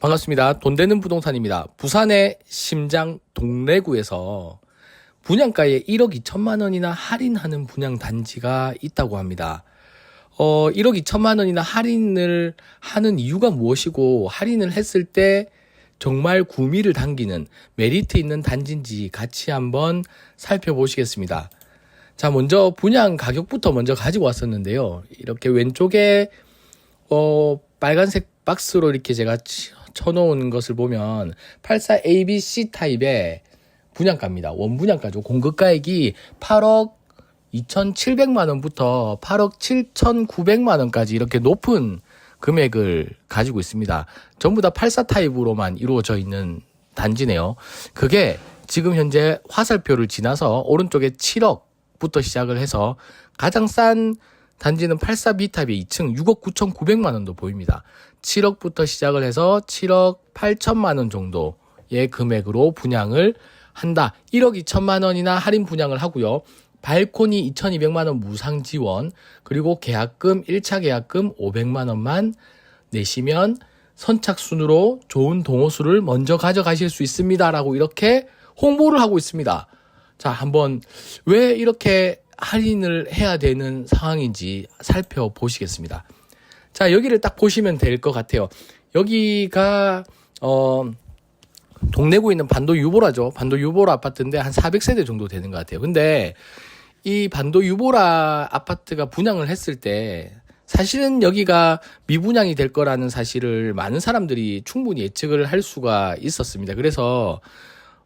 반갑습니다. 돈 되는 부동산입니다. 부산의 심장 동래구에서 분양가에 1억 2천만 원이나 할인하는 분양 단지가 있다고 합니다. 어, 1억 2천만 원이나 할인을 하는 이유가 무엇이고 할인을 했을 때 정말 구미를 당기는 메리트 있는 단지인지 같이 한번 살펴보시겠습니다. 자, 먼저 분양 가격부터 먼저 가지고 왔었는데요. 이렇게 왼쪽에 어, 빨간색 박스로 이렇게 제가 치- 쳐놓은 것을 보면 84 ABC 타입의 분양가입니다. 원분양가죠. 공급가액이 8억 2,700만 원부터 8억 7,900만 원까지 이렇게 높은 금액을 가지고 있습니다. 전부 다 84 타입으로만 이루어져 있는 단지네요. 그게 지금 현재 화살표를 지나서 오른쪽에 7억부터 시작을 해서 가장 싼 단지는 84B 탑이 2층 6억 9,900만 원도 보입니다. 7억부터 시작을 해서 7억 8천만 원 정도의 금액으로 분양을 한다. 1억 2천만 원이나 할인 분양을 하고요. 발코니 2,200만 원 무상 지원, 그리고 계약금 1차 계약금 500만 원만 내시면 선착순으로 좋은 동호수를 먼저 가져가실 수 있습니다라고 이렇게 홍보를 하고 있습니다. 자, 한번 왜 이렇게 할인을 해야 되는 상황인지 살펴보시겠습니다. 자, 여기를 딱 보시면 될 것 같아요. 여기가, 어, 동래구에 있는 반도 유보라죠. 반도 유보라 아파트인데 한 400세대 정도 되는 것 같아요. 근데 이 반도 유보라 아파트가 분양을 했을 때 사실은 여기가 미분양이 될 거라는 사실을 많은 사람들이 충분히 예측을 할 수가 있었습니다. 그래서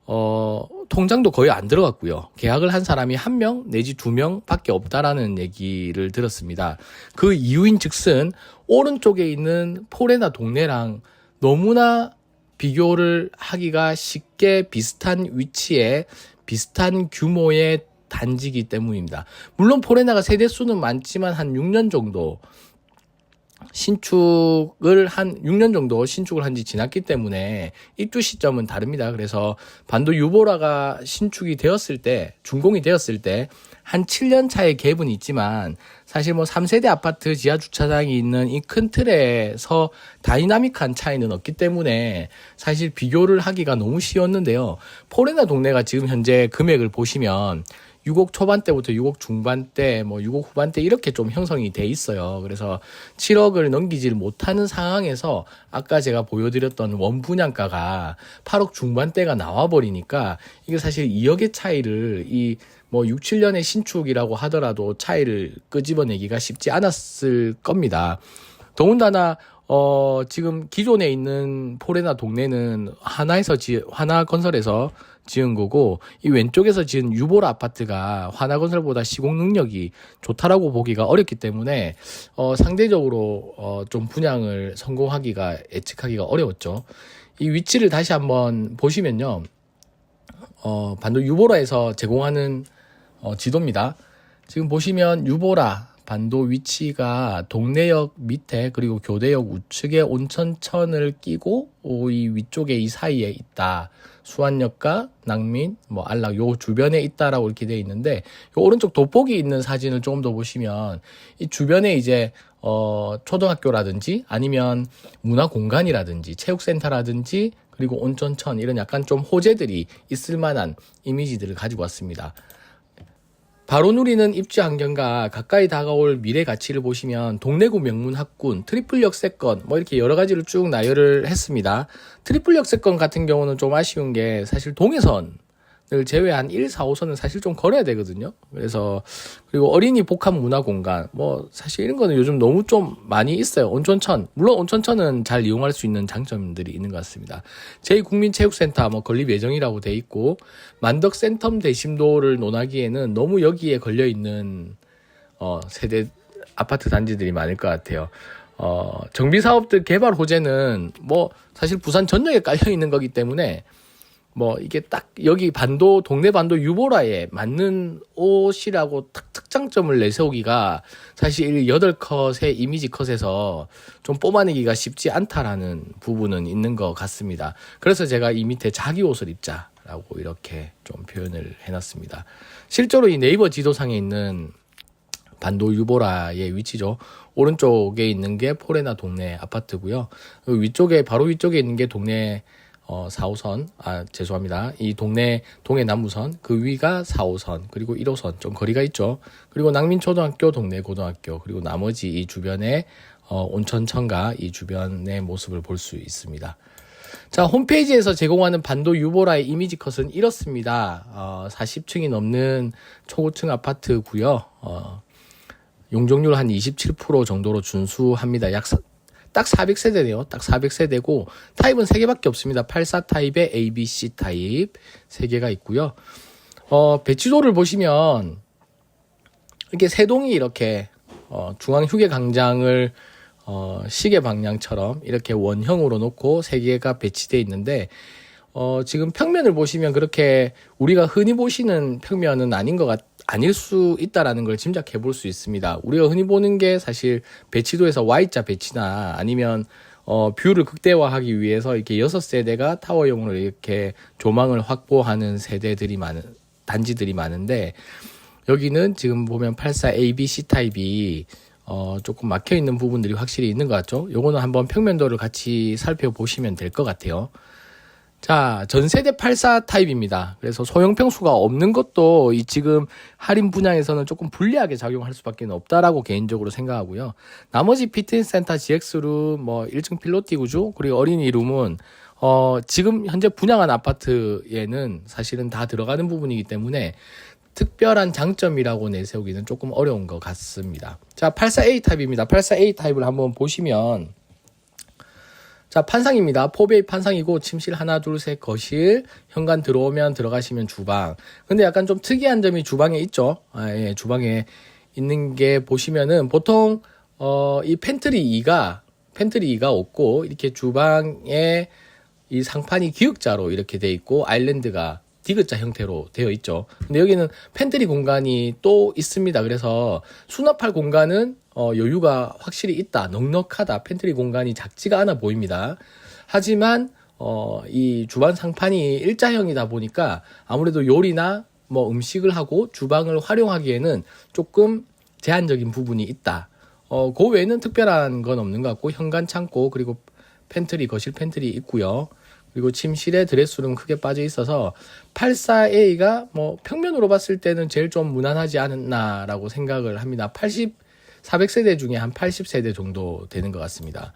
어, 통장도 거의 안 들어갔고요. 계약을 한 사람이 한 명 내지 두 명밖에 없다라는 얘기를 들었습니다. 그 이유인 즉슨 오른쪽에 있는 포레나 동네랑 너무나 비교를 하기가 쉽게 비슷한 위치에 비슷한 규모의 단지기 때문입니다. 물론 포레나가 세대 수는 많지만 한 6년 정도 신축을 한 6년 정도 신축을 한 지 지났기 때문에 입주 시점은 다릅니다. 그래서 반도 유보라가 신축이 되었을 때, 준공이 되었을 때 한 7년 차의 갭은 있지만 사실 뭐 3세대 아파트 지하 주차장이 있는 이 큰 틀에서 다이나믹한 차이는 없기 때문에 사실 비교를 하기가 너무 쉬웠는데요. 포레나 동네가 지금 현재 금액을 보시면 6억 초반대부터 6억 중반대, 뭐 6억 후반대 이렇게 좀 형성이 돼 있어요. 그래서 7억을 넘기지를 못하는 상황에서 아까 제가 보여드렸던 원 분양가가 8억 중반대가 나와버리니까 이게 사실 2억의 차이를 이 뭐 6, 7년의 신축이라고 하더라도 차이를 끄집어내기가 쉽지 않았을 겁니다. 더군다나 어 지금 기존에 있는 포레나 동네는 하나에서 지 하나 건설에서 지은 거고 이 왼쪽에서 지은 유보라 아파트가 하나건설보다 시공 능력이 좋다라고 보기가 어렵기 때문에 어 상대적으로 어 좀 분양을 성공하기가 예측하기가 어려웠죠. 이 위치를 다시 한번 보시면요. 어 반도 유보라에서 제공하는 어 지도입니다. 지금 보시면 유보라 반도 위치가 동래역 밑에 그리고 교대역 우측에 온천천을 끼고 오, 이 위쪽에 이 사이에 있다. 수안역과 낙민, 뭐 안락 요 주변에 있다라고 이렇게 돼 있는데 요 오른쪽 돋보기 있는 사진을 조금 더 보시면 이 주변에 이제 어 초등학교라든지 아니면 문화 공간이라든지 체육센터라든지 그리고 온천천 이런 약간 좀 호재들이 있을 만한 이미지들을 가지고 왔습니다. 바로 누리는 입지 환경과 가까이 다가올 미래 가치를 보시면 동래구 명문 학군, 트리플 역세권 뭐 이렇게 여러 가지를 쭉 나열을 했습니다. 트리플 역세권 같은 경우는 좀 아쉬운 게 사실 동해선을 제외한 1, 4, 5선은 사실 좀 걸어야 되거든요. 그래서 그리고 어린이 복합 문화 공간 뭐 사실 이런 거는 요즘 너무 좀 많이 있어요. 온천천 물론 온천천은 잘 이용할 수 있는 장점들이 있는 것 같습니다. 제2국민체육센터 뭐 건립 예정이라고 돼 있고 만덕 센텀 대심도를 논하기에는 너무 여기에 걸려 있는 어 세대 아파트 단지들이 많을 것 같아요. 어 정비 사업들 개발 호재는 뭐 사실 부산 전역에 깔려 있는 거기 때문에 뭐 이게 딱 여기 반도 동네 반도 유보라에 맞는 옷이라고 딱 특장점을 내세우기가 사실 8컷의 이미지 컷에서 좀 뽑아내기가 쉽지 않다라는 부분은 있는 것 같습니다. 그래서 제가 이 밑에 자기 옷을 입자라고 이렇게 좀 표현을 해놨습니다. 실제로 이 네이버 지도상에 있는 반도 유보라의 위치죠. 오른쪽에 있는 게 포레나 동네 아파트고요. 그 위쪽에 바로 위쪽에 있는 게 동네 어 4호선 아 죄송합니다. 이 동네 동해 남부선 그 위가 4호선 그리고 1 호선 좀 거리가 있죠. 그리고 낭민초등학교 동네 고등학교 그리고 나머지 이 주변에 어 온천천가 이 주변의 모습을 볼 수 있습니다. 자, 홈페이지에서 제공하는 반도 유보라의 이미지 컷은 이렇습니다. 어, 40층이 넘는 초고층 아파트고요. 어, 용적률 한 27% 정도로 준수합니다. 약 딱 400세대네요. 딱 400세대고 타입은 3개밖에 없습니다. 84 타입에 ABC 타입 3개가 있고요. 어, 배치도를 보시면 이렇게 세 동이 이렇게 어, 중앙 휴게 광장을 어, 시계 방향처럼 이렇게 원형으로 놓고 세 개가 배치되어 있는데 어, 지금 평면을 보시면 그렇게 우리가 흔히 보시는 평면은 아닌 것 같, 아닐 수 있다라는 걸 짐작해 볼 수 있습니다. 우리가 흔히 보는 게 사실 배치도에서 Y자 배치나 아니면 어, 뷰를 극대화하기 위해서 이렇게 여섯 세대가 타워용으로 이렇게 조망을 확보하는 세대들이 많은, 단지들이 많은데, 여기는 지금 보면 84 ABC 타입이 어, 조금 막혀 있는 부분들이 확실히 있는 것 같죠? 요거는 한번 평면도를 같이 살펴보시면 될 것 같아요. 자, 전세대 84 타입입니다. 그래서 소형 평수가 없는 것도 이 지금 할인 분야에서는 조금 불리하게 작용할 수밖에 없다라고 개인적으로 생각하고요. 나머지 피트니스 센터, GX룸, 뭐 1층 필로티 구조, 그리고 어린이 룸은 어, 지금 현재 분양한 아파트에는 사실은 다 들어가는 부분이기 때문에 특별한 장점이라고 내세우기는 조금 어려운 것 같습니다. 자, 84A 타입입니다. 84A 타입을 한번 보시면 자, 판상입니다. 포베이 판상이고 침실 하나, 둘, 셋 거실, 현관 들어오면 들어가시면 주방. 근데 약간 좀 특이한 점이 주방에 있죠. 아, 예, 주방에 있는 게 보시면은 보통 어, 이 팬트리 2가 팬트리 2가 없고 이렇게 주방에 이 상판이 기역자로 이렇게 돼 있고 아일랜드가 디귿자 형태로 되어 있죠. 근데 여기는 팬트리 공간이 또 있습니다. 그래서 수납할 공간은 어, 여유가 확실히 있다. 넉넉하다. 팬트리 공간이 작지가 않아 보입니다. 하지만 어, 이 주방 상판이 일자형이다 보니까 아무래도 요리나 뭐 음식을 하고 주방을 활용하기에는 조금 제한적인 부분이 있다. 어, 그 외에는 특별한 건 없는 것 같고 현관 창고 그리고 팬트리 거실 팬트리 있고요. 그리고 침실에 드레스룸 크게 빠져 있어서 84A가 뭐 평면으로 봤을 때는 제일 좀 무난하지 않았나라고 생각을 합니다. 80 400세대 중에 한 80세대 정도 되는 것 같습니다.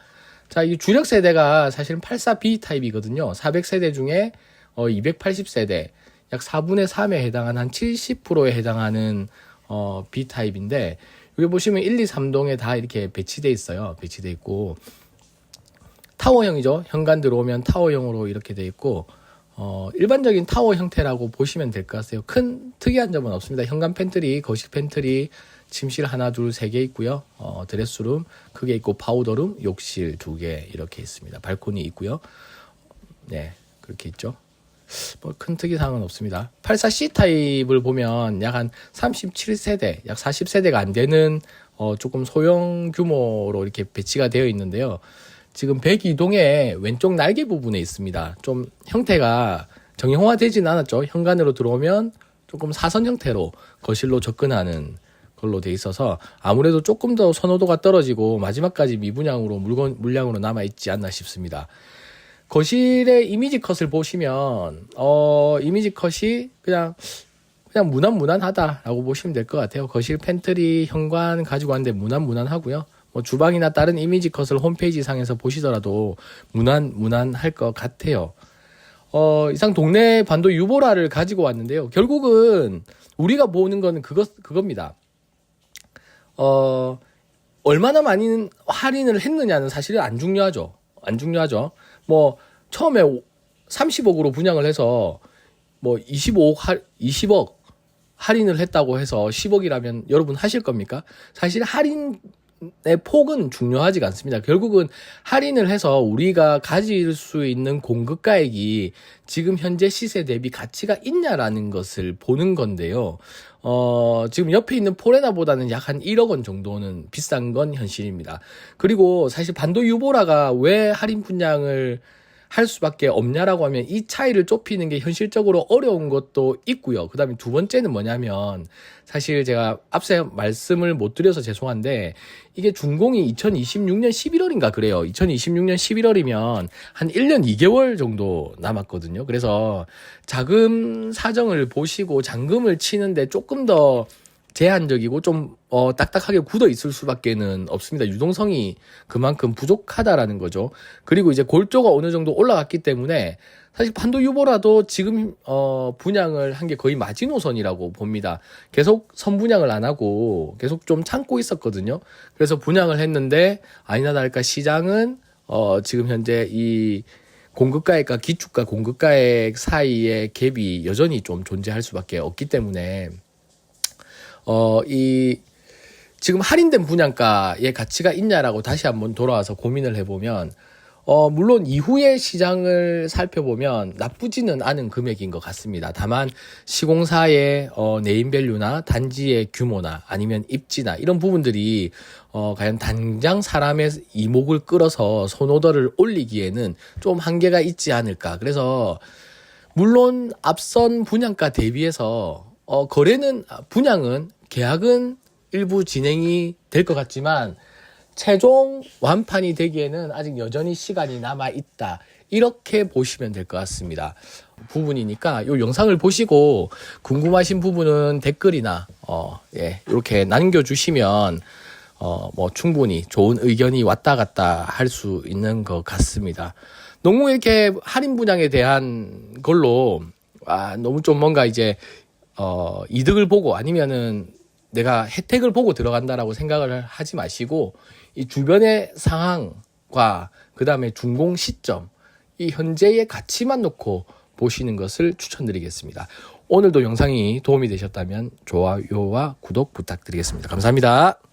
자, 이 주력 세대가 사실은 84B 타입이거든요. 400세대 중에 어 280세대, 약 4분의 3에 해당하는 한 70%에 해당하는 어 B 타입인데 여기 보시면 1, 2, 3동에 다 이렇게 배치돼 있어요. 배치돼 있고 타워형이죠. 현관 들어오면 타워형으로 이렇게 돼 있고 어, 일반적인 타워 형태라고 보시면 될 것 같아요. 큰 특이한 점은 없습니다. 현관 팬트리, 거실 팬트리, 침실 하나, 둘, 세 개 있고요. 어, 드레스룸 크게 있고 파우더룸, 욕실 두 개 이렇게 있습니다. 발코니 있고요. 네, 그렇게 있죠. 뭐 큰 특이사항은 없습니다. 84C 타입을 보면 약 한 37세대, 약 40세대가 안 되는 어, 조금 소형 규모로 이렇게 배치가 되어 있는데요. 지금 102동의 왼쪽 날개 부분에 있습니다. 좀 형태가 정형화되진 않았죠. 현관으로 들어오면 조금 사선 형태로 거실로 접근하는 걸로 돼 있어서 아무래도 조금 더 선호도가 떨어지고 마지막까지 미분양으로 물건 물량으로 남아 있지 않나 싶습니다. 거실의 이미지 컷을 보시면 어 이미지 컷이 그냥 그냥 무난 무난하다라고 보시면 될 것 같아요. 거실 팬트리 현관 가지고 왔는데 무난 무난하고요. 뭐 주방이나 다른 이미지 컷을 홈페이지 상에서 보시더라도 무난 무난할 것 같아요. 어, 이상 동네 반도 유보라를 가지고 왔는데요. 결국은 우리가 보는 거는 그것 그겁니다. 어, 얼마나 많이 할인을 했느냐는 사실은 안 중요하죠. 안 중요하죠. 뭐 처음에 30억으로 분양을 해서 뭐 25억 할 20억 할인을 했다고 해서 10억이라면 여러분 하실 겁니까? 사실 할인 의 폭은 중요하지가 않습니다. 결국은 할인을 해서 우리가 가질 수 있는 공급가액이 지금 현재 시세 대비 가치가 있냐라는 것을 보는 건데요. 어, 지금 옆에 있는 포레나보다는 약 한 1억 원 정도는 비싼 건 현실입니다. 그리고 사실 반도 유보라가 왜 할인 분양을 할 수밖에 없냐라고 하면 이 차이를 좁히는 게 현실적으로 어려운 것도 있고요. 그다음에 두 번째는 뭐냐면 사실 제가 앞서 말씀을 못 드려서 죄송한데 이게 준공이 2026년 11월인가 그래요. 2026년 11월이면 한 1년 2개월 정도 남았거든요. 그래서 자금 사정을 보시고 잔금을 치는데 조금 더 제한적이고 좀 어, 딱딱하게 굳어 있을 수밖에는 없습니다. 유동성이 그만큼 부족하다라는 거죠. 그리고 이제 골조가 어느 정도 올라갔기 때문에 사실 판도 유보라도 지금 어, 분양을 한 게 거의 마지노선이라고 봅니다. 계속 선분양을 안 하고 계속 좀 참고 있었거든요. 그래서 분양을 했는데 아니나 다를까 시장은 어, 지금 현재 이 공급가액과 기축가 공급가액 사이의 갭이 여전히 좀 존재할 수밖에 없기 때문에 어, 이, 지금 할인된 분양가의 가치가 있냐라고 다시 한번 돌아와서 고민을 해보면, 어, 물론 이후의 시장을 살펴보면 나쁘지는 않은 금액인 것 같습니다. 다만 시공사의 어, 네임밸류나 단지의 규모나 아니면 입지나 이런 부분들이 어, 과연 당장 사람의 이목을 끌어서 선호도를 올리기에는 좀 한계가 있지 않을까. 그래서 물론 앞선 분양가 대비해서 어, 거래는 아, 분양은 계약은 일부 진행이 될 것 같지만 최종 완판이 되기에는 아직 여전히 시간이 남아 있다. 이렇게 보시면 될 것 같습니다. 부분이니까 이 영상을 보시고 궁금하신 부분은 댓글이나 어, 예, 이렇게 남겨주시면 어, 뭐 충분히 좋은 의견이 왔다 갔다 할 수 있는 것 같습니다. 너무 이렇게 할인 분양에 대한 걸로 아, 너무 좀 뭔가 이제 어, 이득을 보고 아니면은 내가 혜택을 보고 들어간다라고 생각을 하지 마시고 이 주변의 상황과 그 다음에 준공 시점 이 현재의 가치만 놓고 보시는 것을 추천드리겠습니다. 오늘도 영상이 도움이 되셨다면 좋아요와 구독 부탁드리겠습니다. 감사합니다.